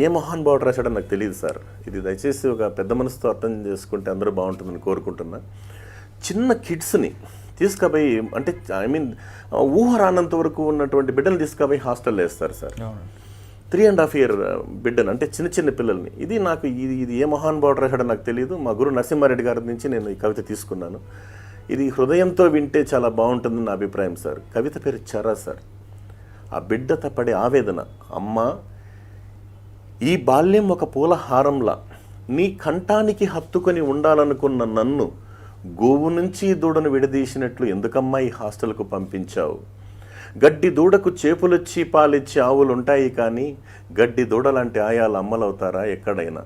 ఏ మహాన్ బావుడు రాశాడో నాకు తెలియదు సార్. ఇది దయచేసి ఒక పెద్ద మనసుతో అర్థం చేసుకుంటే అందరూ బాగుంటుందని కోరుకుంటున్నా. చిన్న కిడ్స్ని తీసుకుపోయి అంటే ఐ మీన్ ఊహ రానంత వరకు ఉన్నటువంటి బిడ్డలు తీసుకుపోయి హాస్టల్లో వేస్తారు sir. Three and half year బిడ్డను అంటే చిన్న చిన్న పిల్లల్ని. ఇది నాకు ఇది ఇది ఏ మహాన్ బావుడు రాశాడో నాకు తెలియదు మా గురు నరసింహారెడ్డి గారి నుంచి నేను ఈ కవిత తీసుకున్నాను. ఇది హృదయంతో వింటే చాలా బాగుంటుందని నా అభిప్రాయం సార్. కవిత పేరు చరా సార్. ఆ బిడ్డ పడే ఆవేదన అమ్మ ఈ బాల్యం ఒక పూలహారంలా నీ కంఠానికి హత్తుకొని ఉండాలనుకున్న నన్ను గోవు నుంచి దూడను విడదీసినట్లు ఎందుకమ్మా ఈ హాస్టల్కు పంపించావు? గడ్డి దూడకు చేపులొచ్చి పాలిచ్చి ఆవులుంటాయి కానీ గడ్డి దూడ లాంటి ఆయాలు అమ్మలవుతారా ఎక్కడైనా?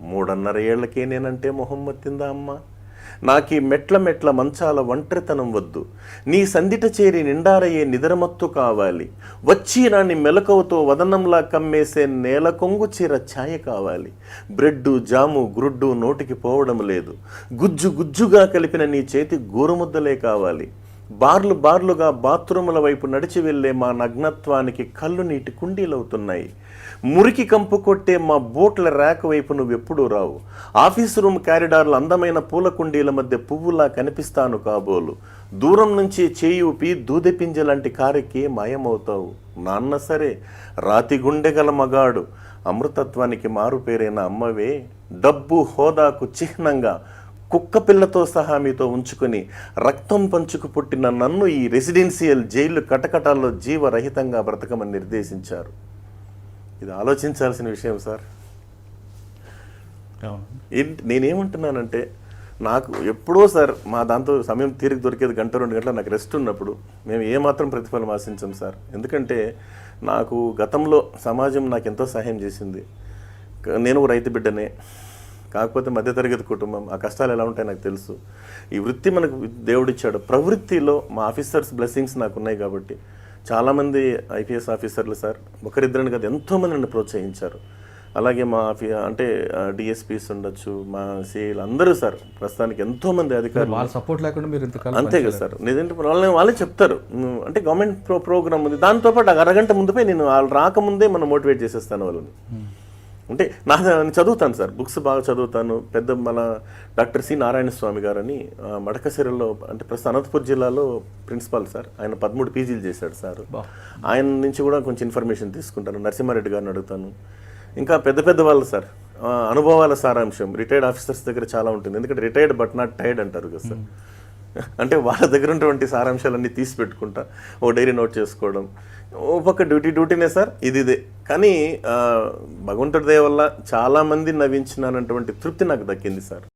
మూడన్నర ఏళ్ళకే నేనంటే మొహమ్మత్తిందా అమ్మా? నాకీ మెట్ల మెట్ల మంచాల ఒంటరితనం వద్దు. నీ సందిట చేరి నిండారయ్యే నిద్రమత్తు కావాలి. వచ్చి నాని మెలకువతో వదనంలా కమ్మేసే నేల కొంగు చీర ఛాయ కావాలి. బ్రెడ్డు జాము గ్రుడ్డు నోటికి పోవడం లేదు. గుజ్జు గుజ్జుగా కలిపిన నీ చేతి గోరుముద్దలే కావాలి. బార్లు బార్లుగా బాత్రూముల వైపు నడిచి వెళ్ళే మా నగ్నత్వానికి కళ్ళు నీటి కుండీలవుతున్నాయి. మురికి కంపు కొట్టే మా బోట్ల ర్యాక్ వైపు నువ్వెప్పుడూ రావు. ఆఫీస్ రూమ్ క్యారిడార్లు అందమైన పూల కుండీల మధ్య పువ్వులా కనిపిస్తాను కాబోలు. దూరం నుంచి చేయి ఊపి దూదెపింజ లాంటి కారెక్కి మాయమవుతావు. నాన్న సరే రాతి గుండెగల మగాడు. అమృతత్వానికి మారుపేరైన అమ్మవే. డబ్బు హోదాకు చిహ్నంగా కుక్క పిల్లతో సహా మీతో ఉంచుకొని రక్తం పంచుకు పుట్టిన నన్ను ఈ రెసిడెన్షియల్ జైలు కటకటాల్లో జీవరహితంగా బ్రతకమని నిర్దేశించారు. ఇది ఆలోచించాల్సిన విషయం సార్. నేనేమంటున్నానంటే నాకు ఎప్పుడో సార్ మా దాంతో సమయం తీరిక దొరికేది గంట రెండు గంటల నాకు రెస్ట్ ఉన్నప్పుడు మేము ఏమాత్రం ప్రతిఫలం ఆశించాం సార్. ఎందుకంటే నాకు గతంలో సమాజం నాకు ఎంతో సహాయం చేసింది. నేను రైతు బిడ్డనే. కాకపోతే మధ్యతరగతి కుటుంబం ఆ కష్టాలు ఎలా ఉంటాయో నాకు తెలుసు. ఈ వృత్తి మనకు దేవుడిచ్చాడు. ప్రవృత్తిలో మా ఆఫీసర్స్ బ్లెస్సింగ్స్ నాకు ఉన్నాయి కాబట్టి చాలామంది ఐపీఎస్ ఆఫీసర్లు సార్ ఒకరిద్దరిని కాదు ఎంతోమంది నన్ను ప్రోత్సహించారు. అలాగే మా అంటే డిఎస్పీస్ ఉండొచ్చు మా సిఐలు అందరూ సార్ ప్రస్తుతానికి ఎంతోమంది అధికారులు వాళ్ళ సపోర్ట్ లేకుండా మీరు అంతే కదా సార్. నిజంటే వాళ్ళని వాళ్ళే చెప్తారు. "నువ్వు అంటే గవర్నమెంట్ ప్రో ప్రోగ్రామ్ ఉంది. దాంతోపాటు అరగంట ముందుపై నేను వాళ్ళు రాకముందే మనం మోటివేట్ చేసేస్తాను వాళ్ళని. అంటే నా నేను చదువుతాను సార్. బుక్స్ బాగా చదువుతాను. పెద్ద మన డాక్టర్ సి నారాయణ స్వామి గారని మడకశిరలో అంటే ప్రస్తుతం అనంతపురం జిల్లాలో ప్రిన్సిపాల్ సార్. ఆయన పదమూడు పీజీలు చేశాడు సార్. ఆయన నుంచి కూడా కొంచెం ఇన్ఫర్మేషన్ తీసుకుంటాను. నరసింహారెడ్డి గారిని అడుగుతాను. ఇంకా పెద్ద పెద్ద వాళ్ళు సార్. అనుభవాల సారాంశం. రిటైర్డ్ ఆఫీసర్స్ దగ్గర చాలా ఉంటుంది. ఎందుకంటే రిటైర్డ్ బట్ నాట్ టైర్డ్ అంటారు కదా సార్. అంటే వాళ్ళ దగ్గర ఉన్నటువంటి సారాంశాలన్నీ తీసి పెట్టుకుంటా ఓ డైరీ నోట్ చేసుకోవడం. ఓ పక్క డ్యూటీ డ్యూటీనే సార్ ఇది ఇదే. కానీ భగవంతుడి దయ వల్ల చాలామంది నవ్వించినటువంటి తృప్తి నాకు దక్కింది సార్.